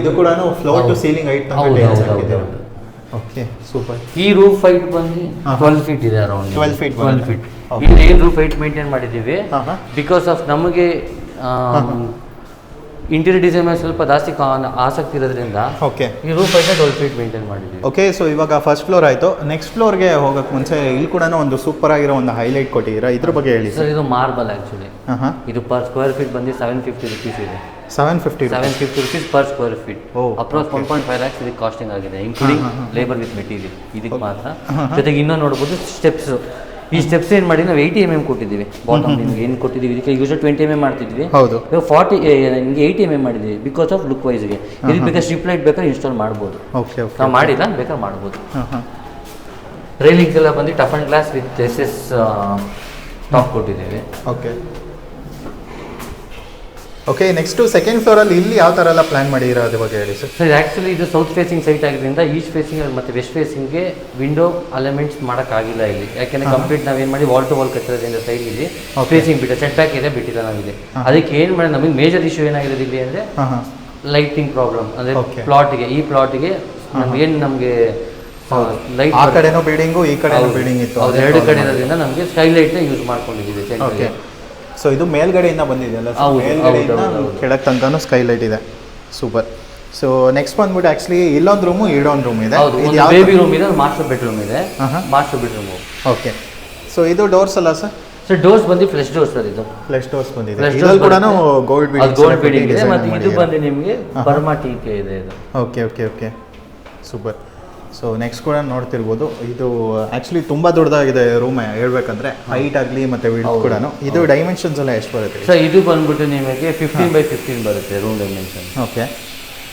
S1: ಇದು ಕೂಡ ಫ್ಲೋರ್ ಟು ಸೀಲಿಂಗ್ ಹೈಟ್
S2: ತನಕ
S1: ಓಕೆ ಸೂಪರ್
S2: ಈ ರೂಫ್ ಹೈಟ್ ಬಂದು ಟ್ವೆಲ್ ಫೀಟ್ ಇದೆ ಅರೌಂಡ್
S1: 12 feet
S2: ಟ್ವೆಲ್
S1: ಬರುತ್ತೆ.
S2: ಫೀಟ್ ಇಲ್ಲಿ ರೂಫ್ ಹೈಟ್ ಮೇಂಟೈನ್
S1: ಹಾಂ
S2: ಬಿಕಾಸ್ ಆಫ್ ನಮಗೆ ಇಂಟೀರಿಯರ್ ಡಿಸೈನ್ ಮೇಲೆ ಸ್ವಲ್ಪ ಜಾಸ್ತಿ ಆಸಕ್ತಿ ಇರೋದ್ರಿಂದ
S1: ಓಕೆ
S2: ಈ ರೂಫ್ ಐತೆ ಟ್ವೆಲ್ ಫೀಟ್ ಮೇಂಟೈನ್ ಮಾಡಿದ್ದೀವಿ.
S1: ಓಕೆ ಸೊ ಇವಾಗ ಫಸ್ಟ್ ಫ್ಲೋರ್ ಆಯಿತು. ನೆಕ್ಸ್ಟ್ ಫ್ಲೋರ್ಗೆ ಹೋಗೋಕ್ಕೆ ಮುಂಚೆ ಇಲ್ಲಿ ಕೂಡ ಒಂದು ಸೂಪರ್ ಆಗಿರೋ ಒಂದು ಹೈಲೈಟ್ ಕೊಟ್ಟಿದ್ದೀರಾ? ಇದ್ರ ಬಗ್ಗೆ ಹೇಳಿ. ಸರ್
S2: ಇದು ಮಾರ್ಬಲ್ ಆ್ಯಕ್ಚುಲಿ
S1: ಹಾಂ
S2: ಇದು ಪರ್ ಸ್ಕ್ವೇರ್ ಫೀಟ್ ಬಂದು ಸೆವೆನ್ ಫಿಫ್ಟಿ ರುಪೀಸ್ ಇದೆ.
S1: Seven fifty
S2: seven fifty rupees per square feet approx one point five lakhs ಇದಕ್ಕೆ ಕಾಸ್ಟಿಂಗ್ ಆಗಿದೆ ಇನ್ಕ್ಲೂಡಿಂಗ್ ಲೇಬರ್ ವಿತ್ ಮೆಟೀರಿಯಲ್ ಇದಕ್ಕೆ ಮಾತ್ರ. ಜೊತೆಗೆ ಇನ್ನೂ ನೋಡ್ಬೋದು ಸ್ಟೆಪ್ಸ್ ಈ ಸ್ಟೆಪ್ಸ್ ಏನು ಮಾಡಿ ನಾವು ಏಯ್ಟಿ ಎಂ ಎಂ ಕೊಟ್ಟಿದ್ದೀವಿ. ಬಾಟಮ್ ನಿಮ್ಗೆ ಏನು ಕೊಟ್ಟಿದ್ದೀವಿ? ಇದಕ್ಕೆ ಯೂಸ್ ಟ್ವೆಂಟಿ ಎಂ ಎಂ ಮಾಡ್ತಿದ್ವಿ.
S1: ಹೌದು.
S2: ಫಾರ್ಟಿ ನಿಮಗೆ ಏಯ್ಟಿ ಎಂ ಎಂ ಮಾಡಿದ್ವಿ ಬಿಕಾಸ್ ಆಫ್ ಲುಕ್ ವೈಸ್ಗೆ ಇದಕ್ಕೆ ಬೇಕಾದ್ರೆ ಸ್ಟ್ರಿಪ್ ಲೈಟ್ ಬೇಕಾದ್ರೆ ಇನ್ಸ್ಟಾಲ್ ಮಾಡ್ಬೋದು.
S1: ಓಕೆ
S2: ನಾವು ಮಾಡಿಲ್ಲ ಬೇಕಾದ್ರೆ ಮಾಡ್ಬೋದು. ರೈಲಿಂಗ್ಸ್ ಎಲ್ಲ ಬಂದು tough and glass with S S top ಕೊಟ್ಟಿದ್ದೀವಿ.
S1: ಓಕೆ ಓಕೆ ನೆಕ್ಸ್ಟು ಸೆಕೆಂಡ್ ಫ್ಲೋರಲ್ಲಿ ಇಲ್ಲಿ ಯಾವ ತರ ಎಲ್ಲ ಪ್ಲಾನ್ ಮಾಡಿರೋ ಅದ್ರ ಬಗ್ಗೆ ಹೇಳಿ ಸರ್
S2: ಸರ್ ಆ್ಯಕ್ಚುಲಿ ಇದು ಸೌತ್ ಫೇಸಿಂಗ್ ಸೈಟ್ ಆಗಿದ್ರಿಂದ ಈಸ್ಟ್ ಫೇಸಿಂಗ್ ಮತ್ತೆ ವೆಸ್ಟ್ ಫೇಸಿಂಗ್ಗೆ ವಿಂಡೋ ಅಲೈಮೆಂಟ್ಸ್ ಮಾಡಕ್ ಆಗಿಲ್ಲ ಇಲ್ಲಿ. ಯಾಕೆಂದ್ರೆ ಕಂಪ್ಲೀಟ್ ನಾವೇನು ಮಾಡಿ ವಾಲ್ ಟು ವಾಲ್ ಕಟ್ಟಿರೋದ್ರಿಂದ ಸೈಡ್ ಇಲ್ಲಿ ಫೇಸಿಂಗ್ ಬಿಟ್ಟೆ ಸೆಟ್ ಬ್ಯಾಕ್ ಇದೆ ಬಿಟ್ಟಿಲ್ಲ ನಾವಿಲ್ಲಿ. ಅದಕ್ಕೆ ಏನು ಮಾಡಿ ನಮಗೆ ಮೇಜರ್ ಇಶ್ಯೂ ಏನಾಗಿದೆ ಇಲ್ಲಿ ಅಂದರೆ ಲೈಟಿಂಗ್ ಪ್ರಾಬ್ಲಮ್ ಅಂದ್ರೆ. ಪ್ಲಾಟ್ಗೆ ಈ ಪ್ಲಾಟ್ಗೆ ನಮ್ಗೆ ಏನು ನಮಗೆ ಲೈಟ್
S1: ಆ ಕಡೆನೂ ಬಿಲ್ಡಿಂಗು ಈ ಕಡೆ ಬಿಲ್ಡಿಂಗ್ ಇತ್ತು.
S2: ಎರಡು ಕಡೆ ಇರೋದ್ರಿಂದ ನಮಗೆ ಸ್ಕೈ ಲೈಟ್ನ ಯೂಸ್ ಮಾಡ್ಕೊಂಡಿದ್ದೀವಿ
S1: ಸೊ ಇದು ಮೇಲ್ಗಡೆಯಿಂದ ಬಂದಿದೆಯಲ್ಲ ಸೊ
S2: ಹೌದು,
S1: ಮೇಲ್ಗಡೆಯಿಂದ
S2: ಹೌದು.
S1: ಕೆಳಗೆ ತನಕನೂ ಸ್ಕೈಲೈಟ್ ಇದೆ. ಸೂಪರ್ ಸೊ ನೆಕ್ಸ್ಟ್ ಬಂದ್ಬಿಟ್ಟು ಆ್ಯಕ್ಚುಲಿ ಇಲ್ಲೊಂದು ರೂಮು ಇಡೊಂದು ರೂಮ್ ಇದೆ.
S2: ಹೌದು
S1: ಇದು
S2: ಒಂದು
S1: ಯಾವ
S2: ಬೇಬಿ ರೂಮ್ ಇದೆ ಮಾಸ್ಟರ್ ಬೆಡ್ರೂಮ್ ಇದೆ.
S1: ಆಹಾ.
S2: ಮಾಸ್ಟರ್ ಬೆಡ್ರೂಮ್
S1: ಓಕೆ ಸೊ ಇದು ಡೋರ್ಸ್ ಅಲ್ಲ ಸರ್
S2: ಸರ್ ಡೋರ್ಸ್ ಬಂದು ಫ್ಲೆಶ್ ಡೋರ್ಸ್ ಸರ್ ಇದು.
S1: ಫ್ಲೆಶ್ ಡೋರ್ಸ್ ಬಂದಿದೆ.
S2: ಫ್ಲೆಶ್
S1: ಇದ್ರಲ್ಲಿ ಕೂಡ ಗೋಲ್ಡ್
S2: ಅದು ಗೋಲ್ಡ್ ಇದೆ ಮತ್ತೆ ಇದು ಬಂದು ನಿಮಗೆ ಬರ್ಮಾ ಟೀಕೆ ಇದೆ ಇದು.
S1: Okay okay okay super so next ಕೂಡ ನೋಡ್ತಿರ್ಬೋದು. ಇದು ಆ್ಯಕ್ಚುಲಿ ತುಂಬ ದೊಡ್ಡದಾಗಿದೆ ರೂಮ್ ಹೇಳ್ಬೇಕಂದ್ರೆ ಹೈಟ್ ಆಗಲಿ ಮತ್ತು ವಿಡ್ ಕೂಡ ಇದು ಡೈಮೆನ್ಷನ್ಸ್ ಎಲ್ಲ ಎಷ್ಟು ಬರುತ್ತೆ?
S2: ಸರ್ ಇದು ಬಂದ್ಬಿಟ್ಟು ನಿಮಗೆ ಫಿಫ್ಟೀನ್ ಬೈ ಫಿಫ್ಟೀನ್ ಬರುತ್ತೆ ರೂಮ್ ಡೈಮೆನ್ಷನ್
S1: ಓಕೆ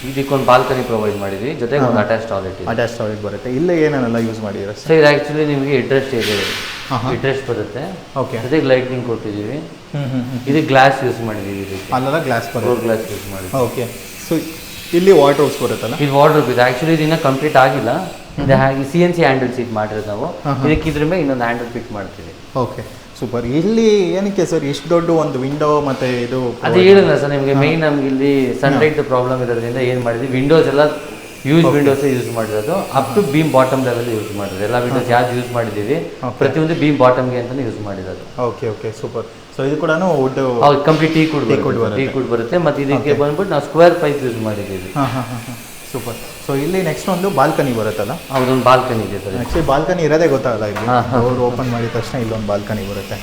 S2: ಇದಕ್ಕೊಂದು ಬಾಲ್ಕನಿ ಪ್ರೊವೈಡ್ ಮಾಡಿದ್ವಿ. ಜೊತೆಗೆ ಒಂದು ಅಟ್ಯಾಚ್ ಟಾಯ್ಲೆಟ್
S1: ಅಟ್ಯಾಚ್ ಟಾಯ್ಲೆಟ್ ಬರುತ್ತೆ. ಇಲ್ಲೇ ಏನೇನೆಲ್ಲ ಯೂಸ್ ಮಾಡಿದ್ರೆ ಸರ್
S2: ಇದು ಆ್ಯಕ್ಚುಲಿ ನಿಮಗೆ ಇಂಟ್ರೆಸ್ಟ್ ಇದೆ. ಇಂಟ್ರೆಸ್ಟ್ ಬರುತ್ತೆ.
S1: ಓಕೆ
S2: ಜೊತೆಗೆ ಲೈಟ್ನಿಂಗ್ ಕೊಟ್ಟಿದ್ದೀವಿ.
S1: ಹ್ಞೂ ಹ್ಞೂ ಹ್ಞೂ
S2: ಇದು ಗ್ಲಾಸ್ ಯೂಸ್ ಮಾಡಿದ್ದೀವಿ
S1: ಅಲ್ಲೆಲ್ಲ ಗ್ಲಾಸ್ ಬರುತ್ತೆ.
S2: ಗ್ಲಾಸ್ ಯೂಸ್ ಮಾಡಿ
S1: ಓಕೆ ಸೊ ಇಲ್ಲಿ ವಾಟ್ರೋಬ್ಸ್ ಬರುತ್ತಲ್ಲ
S2: ಇದು ವಾರ್ಡ್ರೋಬ್ ಇದೆ. ಆಕ್ಚುಲಿ ಇದು ಇನ್ನೂ ಕಂಪ್ಲೀಟ್ ಆಗಿಲ್ಲ. ಇದು ಹಾಗೆ ಸಿ ಎನ್ ಸಿ ಹ್ಯಾಂಡಲ್ ಇದು ಮಾಡಿರೋದು ನಾವು.
S1: ಇದಕ್ಕಿದ್ರ
S2: ಇದಕ್ಕೆ ಇದ್ರ ಮೇಲೆ ಇನ್ನೊಂದು ಹ್ಯಾಂಡಲ್ ಫಿಟ್ ಮಾಡ್ತೀವಿ.
S1: ಓಕೆ ಸೂಪರ್ ಇಲ್ಲಿ ಏನಕ್ಕೆ ಸರ್ ಎಷ್ಟು ದೊಡ್ಡ ಒಂದು ವಿಂಡೋ ಮತ್ತೆ ಇದು
S2: ಅದು ಹೇಳಿಲ್ಲ ಸರ್ ನಿಮಗೆ ಮೈನ್ ನಮ್ಗೆ ಇಲ್ಲಿ ಸನ್ಲೈಟ್ ಪ್ರಾಬ್ಲಮ್ ಇರೋದ್ರಿಂದ ಏನು ಮಾಡಿದ್ವಿ? ವಿಂಡೋಸ್ ಎಲ್ಲ ಯೂಸ್ ವಿಂಡೋಸ್ ಯೂಸ್ ಮಾಡಿರೋದು. Up to beam bottom level use ಮಾಡಿರೋದು. ಎಲ್ಲ ವಿಂಡೋಸ್ ಯಾವ್ದು ಯೂಸ್ ಮಾಡಿದ್ದೀವಿ. ಪ್ರತಿಯೊಂದು ಬೀಮ್ ಬಾಟಮ್ಗೆ ಅಂತಲೇ ಯೂಸ್ ಮಾಡಿರೋದು.
S1: ಓಕೆ ಓಕೆ ಸೂಪರ್ ಸೊ ಇದು ಕೂಡ ವುಡ್
S2: ಹೌದು complete teak wood. Teak wood ಬರುತ್ತೆ. ಮತ್ತು ಇದಕ್ಕೆ. ಬಂದ್ಬಿಟ್ಟು ನಾವು ಸ್ಕ್ವೇರ್ ಪೈಪ್ ಯೂಸ್ ಮಾಡಿದ್ದೀವಿ.
S1: ಸೂಪರ್ ಸೊ ಇಲ್ಲಿ ನೆಕ್ಸ್ಟ್ ಒಂದು ಬಾಲ್ಕನಿ ಬರುತ್ತಲ್ಲ?
S2: ಹೌದೊಂದು ಬಾಲ್ಕನಿ ಇದೆ ಸರ್.
S1: ಆ್ಯಕ್ಚುಲಿ ಬಾಲ್ಕನಿ ಇರೋದೇ ಗೊತ್ತಾಗಲ್ಲ ಇಲ್ಲಿ.
S2: ಹಾ.
S1: ಓಪನ್ ಮಾಡಿದ ತಕ್ಷಣ ಇಲ್ಲೊಂದು ಬಾಲ್ಕನಿ ಬರುತ್ತೆ.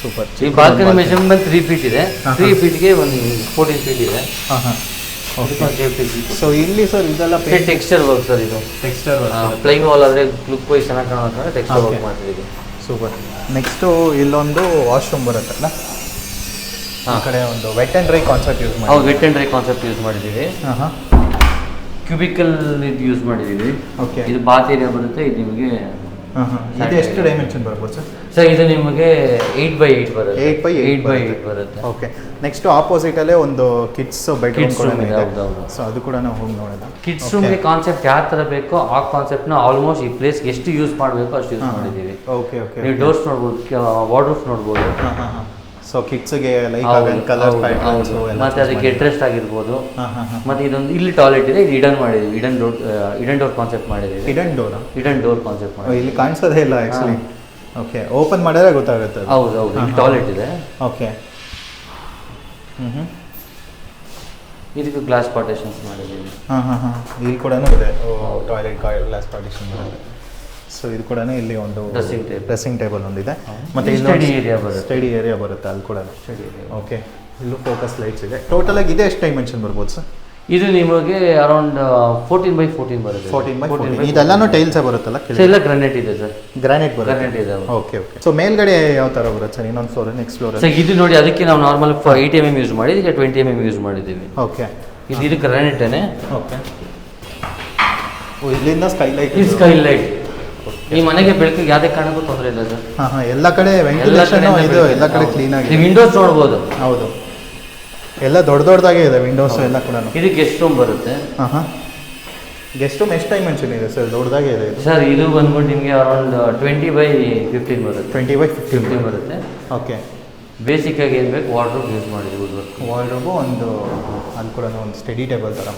S1: ಸೂಪರ್
S2: ಈ ಬಾಲ್ಕನಿ ಮೆಷರ್ಮೆಂಟ್ ತ್ರೀ ಫೀಟ್ ಇದೆ. ತ್ರೀ. ಫೀಟ್ಗೆ ಒಂದು ಫೋರ್ಟೀನ್ ಫೀಟ್ ಇದೆ.
S1: ಹಾಂ ಹಾಂ. ಸೊ ಇಲ್ಲಿ ಸರ್ ಇದೆಲ್ಲ
S2: ಟೆಕ್ಸ್ಚರ್ ವರ್ಕ್ ಸರ್ ಇದು.
S1: ಟೆಕ್ಸ್ಚರ್
S2: ಪ್ಲೈನ್ ವಾಲ್ ಆದರೆ ಲುಕ್ ವೈಸ್ ಚೆನ್ನಾಗಿ ಕಾಣೋಕೆ ಟೆಕ್ಸ್ಚರ್ ವರ್ಕ್. ಮಾಡ್ತಿದ್ದೀವಿ
S1: ಸೂಪರ್ ನೆಕ್ಸ್ಟು ಇಲ್ಲೊಂದು ವಾಶ್ರೂಮ್ ಬರುತ್ತಲ್ಲ?
S2: ಆ
S1: ಕಡೆ ಒಂದು wet and dry concept use
S2: ಹೌದು
S1: ಮಾಡಿ
S2: wet and dry concept use ಮಾಡಿದ್ದೀವಿ.
S1: ಹಾಂ
S2: ಕ್ಯೂಬಿಕಲ್ ಇದು ಯೂಸ್ ಮಾಡಿದ್ದೀವಿ.
S1: ಓಕೆ
S2: ಇದು ಬಾತ್ ಏರಿಯಾ ಬರುತ್ತೆ ಇದು ನಿಮಗೆ
S1: ಇದು ಎಷ್ಟು ಡೈಮೆನ್ಷನ್ ಬರ್ಬೋದು ಸರ್?
S2: ಸರ್ ಇದು ನಿಮಗೆ ಏಯ್ಟ್ ಬೈ ಏಯ್ಟ್ ಬರುತ್ತೆ.
S1: Eight by
S2: eight by eight ಬರುತ್ತೆ.
S1: ಓಕೆ ನೆಕ್ಸ್ಟ್ ಆಪೋಸಿಟಲ್ಲೇ ಒಂದು ಕಿಡ್ಸ್
S2: ಹೌದು.
S1: ಸೊ ಅದು ಕೂಡ ನಾವು ಹೋಗಿ ನೋಡೋಣ.
S2: ಕಿಡ್ಸ್
S1: ರೂಮ್
S2: ರೂಮ್ಗೆ ಕಾನ್ಸೆಪ್ಟ್ ಯಾವ ತರ ಬೇಕೋ ಆ ಕಾನ್ಸೆಪ್ಟ್ನ ಆಲ್ಮೋಸ್ಟ್ ಈ ಪ್ಲೇಸ್ ಎಷ್ಟು ಯೂಸ್ ಮಾಡಬೇಕು ಅಷ್ಟು ಯೂಸ್. ಮಾಡಿದ್ದೀವಿ.
S1: ಓಕೆ ಓಕೆ
S2: ನೀವು ಡೋರ್ಸ್ ನೋಡ್ಬೋದು ವಾರ್ಡ್ರೂಫ್ ನೋಡ್ಬೋದು.
S1: ಸೊ ಕಿಡ್ಸ್ಗೆ ಲೈಕ್ ಕಲರ್
S2: ಮತ್ತೆ ಅದಕ್ಕೆ ಇಂಟ್ರೆಸ್ಟ್ ಆಗಿರ್ಬೋದು.
S1: ಹಾಂ ಹಾಂ ಹಾಂ.
S2: ಮತ್ತೆ ಇದೊಂದು ಇಲ್ಲಿ ಟಾಯ್ಲೆಟ್ ಇದೆ ಇದು ಇಡನ್ ಮಾಡಿದ್ವಿ hidden door hidden door concept ಮಾಡಿದ್ವಿ
S1: hidden door
S2: hidden door concept ಮಾಡಿ
S1: ಇಲ್ಲಿ ಕಾಣಿಸೋದೇ ಇಲ್ಲ ಆ್ಯಕ್ಚುಲಿ ಓಕೆ ಓಪನ್ ಮಾಡಿದ್ರೆ ಗೊತ್ತಾಗುತ್ತೆ
S2: ಹೌದು ಹೌದು. ಇಲ್ಲಿ ಟಾಯ್ಲೆಟ್ ಇದೆ.
S1: ಓಕೆ ಹ್ಞೂ
S2: ಇದಕ್ಕೆ ಗ್ಲಾಸ್ ಪಾರ್ಟೇಷನ್ಸ್ ಮಾಡಿದ್ದೀವಿ.
S1: ಹಾಂ ಹಾಂ ಹಾಂ. ಇಲ್ಲಿ ಕೂಡ ಇದೆ. ಟಾಯ್ಲೆಟ್ ಗ್ಲಾಸ್ ಪಾರ್ಟಿಷನ್ ಸೊ ಇದು ಕೂಡ ಇಲ್ಲಿ ಒಂದು
S2: ಡ್ರೆಸ್ಸಿಂಗ್ table.
S1: ಡ್ರೆಸ್ಸಿಂಗ್ ಟೇಬಲ್ ಒಂದಿದೆ. ಮತ್ತೆ
S2: study area ಬರುತ್ತೆ.
S1: ಸ್ಟಡಿ ಏರಿಯಾ ಬರುತ್ತೆ ಅಲ್ಲಿ ಕೂಡ ಓಕೆ ಇಲ್ಲೂ ಫೋಕಸ್ ಲೈಟ್ಸ್ ಇದೆ. ಟೋಟಲ್ ಆಗಿ ಇದೆ ಎಷ್ಟು ಡೈಮೆನ್ಷನ್ ಬರ್ಬೋದು ಸರ್
S2: ಇದು ನಿಮಗೆ ಅರೌಂಡ್ ಫೋರ್ಟೀನ್ ಬೈ ಫೋರ್ಟೀನ್ ಬರುತ್ತೆ.
S1: ಫೋರ್ಟೀನ್ ಬೈ
S2: 14
S1: ಫೋರ್ಟೀನ್ ಇದೆಲ್ಲಾನು ಟೈಲ್ಸೇ ಬರುತ್ತಲ್ಲ?
S2: ಎಲ್ಲ ಗ್ರಾನೈಟ್ ಇದೆ ಸರ್
S1: ಗ್ರಾನೈಟ್ ಬರುತ್ತೆ.
S2: ಗ್ರಾನೈಟ್ ಇದೆ
S1: ಓಕೆ ಓಕೆ ಸೊ ಮೇಲ್ಗಡೆ ಯಾವ ಥರ ಬರುತ್ತೆ ಸರ್ ಇನ್ನೊಂದು ಫ್ಲೋರ್ ನೆಕ್ಸ್ಟ್ ಫ್ಲೋರ್
S2: ಸರ್ ಇದು ನೋಡಿ ಅದಕ್ಕೆ ನಾವು normal eight M M use ಮಾಡಿ ಇದಕ್ಕೆ ಟ್ವೆಂಟಿ ಎಂ ಎಂ ಯೂಸ್ ಮಾಡಿದ್ದೀವಿ
S1: ಓಕೆ
S2: ಇದು ಇದು ಗ್ರಾನೈಟೇನೆ
S1: ಓಕೆ ಓ ಇಲ್ಲಿಂದ ಸ್ಕೈ ಲೈಟ್
S2: ಇದು. ಸ್ಕೈ ಈ ಮನೆಗೆ ಬೆಳಕಿಗೆ ಯಾವುದೇ ಕಾರಣಕ್ಕೂ ತೊಂದರೆ ಇಲ್ಲ ಸರ್.
S1: ಹಾಂ ಹಾಂ ಎಲ್ಲ ಕಡೆ ವೆಂಟಿಲೇಷನ್ ಇದು ಎಲ್ಲ ಕಡೆ. ಕ್ಲೀನ್
S2: ಆಗಿ
S1: ಆಗಿದೆ.
S2: ವಿಂಡೋಸ್ ನೋಡ್ಬೋದು.
S1: ಹೌದು. ಎಲ್ಲ ದೊಡ್ಡ ದೊಡ್ಡದಾಗೆ ಇದೆ ವಿಂಡೋಸ್ ಎಲ್ಲ ಕೂಡ
S2: ಇದು ಗೆಸ್ಟ್ ರೂಮ್ ಬರುತ್ತೆ.
S1: ಹಾಂ ಹಾಂ. ಗೆಸ್ಟ್ ರೂಮ್ ಎಷ್ಟು ಡೈಮೆನ್ಷನ್ ಇದೆ ಸರ್? ದೊಡ್ಡದಾಗೆ ಇದೆ
S2: ಸರ್ ಇದು ಬಂದ್ಬಿಟ್ಟು ನಿಮಗೆ ಅರೌಂಡ್ ಟ್ವೆಂಟಿ ಬೈ ಫಿಫ್ಟೀನ್ ಬರುತ್ತೆ.
S1: ಟ್ವೆಂಟಿ ಬೈ ಫಿಫ್ಟೀನ್
S2: ಬರುತ್ತೆ.
S1: ಓಕೆ
S2: ಬೇಸಿಕ್ ಆಗಿ ಏನು ಬೇಕು ವಾರ್ಡ್ರೋಬ್ ಯೂಸ್ ಮಾಡಿರ್ಬೋದು. ವುಡ್
S1: ಒಂದು ಅಲ್ಲಿ ಕೂಡ ಒಂದು ಸ್ಟಡಿ ಟೇಬಲ್ ಥರ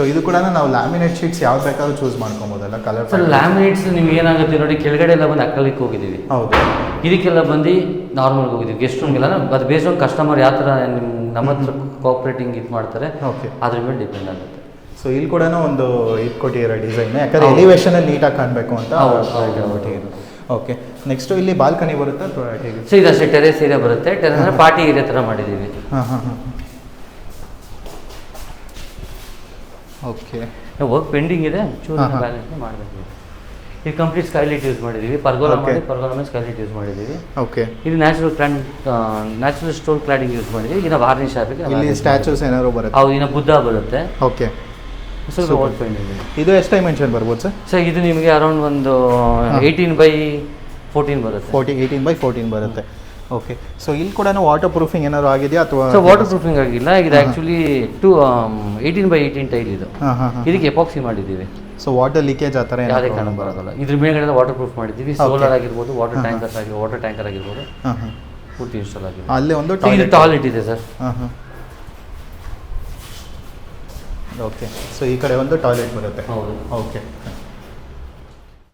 S1: ಸೊ ಇದು ಕೂಡ ನಾವು ಲ್ಯಾಮಿನೇಟ್ ಶೀಟ್ಸ್ ಯಾವ್ದು ಬೇಕಾದ್ರೂ ಚೂಸ್ ಮಾಡ್ಕೊಬೋದಲ್ಲ ಕಲರ್
S2: ಸರ್ ಲ್ಯಾಮಿನೇಟ್ಸ್ ನಿಮ್ಗೆ ಏನಾಗುತ್ತೆ ನೋಡಿ ಕೆಳಗಡೆ ಎಲ್ಲ ಬಂದು ಅಕ್ಕಲಿಕ್ಕೆ ಹೋಗಿದ್ದೀವಿ.
S1: ಹೌದು.
S2: ಇದಕ್ಕೆಲ್ಲ ಬಂದು ನಾರ್ಮಲ್ ಹೋಗಿದ್ದೀವಿ. ಗೆಸ್ಟ್ ರೂಮ್ಗೆಲ್ಲ ಅದು ಬೇಸ್ ಆನ್ ಕಸ್ಟಮರ್ ಯಾವ ಥರ ನಿಮ್ಮ ನಮ್ಮ ಹತ್ರ ಕೋಆಪ್ರೇಟಿಂಗ್ ಇದು ಮಾಡ್ತಾರೆ
S1: ಓಕೆ
S2: ಅದ್ರ ಮೇಲೆ ಡಿಪೆಂಡ್ ಆಗುತ್ತೆ.
S1: ಸೊ ಇಲ್ಲಿ ಕೂಡ ಒಂದು ಇದು ಕೊಟ್ಟಿರೋ ಡಿಸೈನ್ ಯಾಕಂದ್ರೆ
S2: ಎಲಿವೇಶನ್
S1: ಅಲ್ಲಿ ನೀಟಾಗಿ ಕಾಣಬೇಕು ಅಂತ. ಓಕೆ ನೆಕ್ಸ್ಟ್ ಇಲ್ಲಿ ಬಾಲ್ಕನಿ ಬರುತ್ತೆ ಸೊ ಇದು
S2: ಸೊ ಇದಷ್ಟೇ ಟೆರೇಸ್ ಏರಿಯಾ ಬರುತ್ತೆ. ಟೆರೇಸ್ ಅಂದರೆ ಪಾರ್ಟಿ ಏರಿಯಾ ಥರ ಮಾಡಿದ್ದೀವಿ.
S1: ಹಾಂ ಹಾಂ ಹಾಂ. ಓಕೆ
S2: ವರ್ಕ್ ಪೆಂಡಿಂಗ್ ಇದೆ. ಚೂರು. ಬ್ಯಾಲೆನ್ಸ್ ಮಾಡಬೇಕು ಇದು ಕಂಪ್ಲೀಟ್ ಸ್ಕೈಲೈಟ್ ಯೂಸ್ ಮಾಡಿದ್ದೀವಿ. ಪರ್ಗೋಲ. ಮಾಡಿ ಪರ್ಗೋಲ ಮೇಲೆ ಸ್ಕೈಲೈಟ್ ಯೂಸ್ ಮಾಡಿದ್ದೀವಿ.
S1: ಓಕೆ
S2: ಇದು natural clad natural stone cladding use ಮಾಡಿದ್ದೀವಿ. ಇನ್ನು ವಾರ್ನಿಷ್
S1: ಇಲ್ಲಿ ಸ್ಟ್ಯಾಚುಸ್ ಏನಾದರೂ ಬರುತ್ತೆ?
S2: ಹೌದು ಇನ್ನು ಬುದ್ಧ ಬರುತ್ತೆ.
S1: ಓಕೆ
S2: ಸ್ವಲ್ಪ. ವರ್ಕ್ ಪೆಂಡಿಂಗ್ ಇದೆ.
S1: ಇದು ಎಷ್ಟು ಡೈಮೆನ್ಷನ್ ಬರ್ಬೋದು ಸರ್?
S2: ಸರ್ ಇದು ನಿಮಗೆ ಅರೌಂಡ್ ಒಂದು ಏಯ್ಟೀನ್ ಬೈ ಫೋರ್ಟೀನ್ ಬರುತ್ತೆ.
S1: ಫೋರ್ಟಿ ಏಯ್ಟೀನ್ ಬೈ ಫೋರ್ಟೀನ್ ಬರುತ್ತೆ. ಓಕೆ ಸೊ ಇಲ್ಲಿ ಕೂಡ ವಾಟರ್ ಪ್ರೂಫಿಂಗ್ ಏನಾದ್ರು ಆಗಿದೆಯಾ ಅಥವಾ
S2: ಸೊ ವಾಟರ್ ಪ್ರೂಫಿಂಗ್ ಆಗಿಲ್ಲ. ಇದು. Actually two eighteen by eighteen tile ಇದು. ಇದಕ್ಕೆ ಎಪಾಕ್ಸಿ ಮಾಡಿದ್ದೀವಿ.
S1: ಸೊ ವಾಟರ್ ಲೀಕೇಜ್ ಆ ಥರ
S2: ಯಾವುದೇ ಕಾರಣ ಬರೋದಿಲ್ಲ. ಇದ್ರ ಮೇಲ್ಗಡೆ ವಾಟರ್ ಪ್ರೂಫ್ ಮಾಡಿದ್ದೀವಿ. ಸೋಲಾರ್ ಆಗಿರ್ಬೋದು ವಾಟರ್. ಟ್ಯಾಂಕರ್ಸ್ ಆಗಿ ವಾಟರ್ ಟ್ಯಾಂಕರ್ ಆಗಿರ್ಬೋದು. ಪೂರ್ತಿ ಇನ್ಸ್ಟಾಲ್ ಆಗಿದೆ.
S1: ಅಲ್ಲೇ ಒಂದು
S2: ಟಾಯ್ಲೆಟ್ ಇದು ಟಾಯ್ಲೆಟ್ ಇದೆ ಸರ್
S1: ಓಕೆ ಸೊ ಈ ಕಡೆ ಒಂದು ಟಾಯ್ಲೆಟ್ ಬರುತ್ತೆ.
S2: ಹೌದು.
S1: ಓಕೆ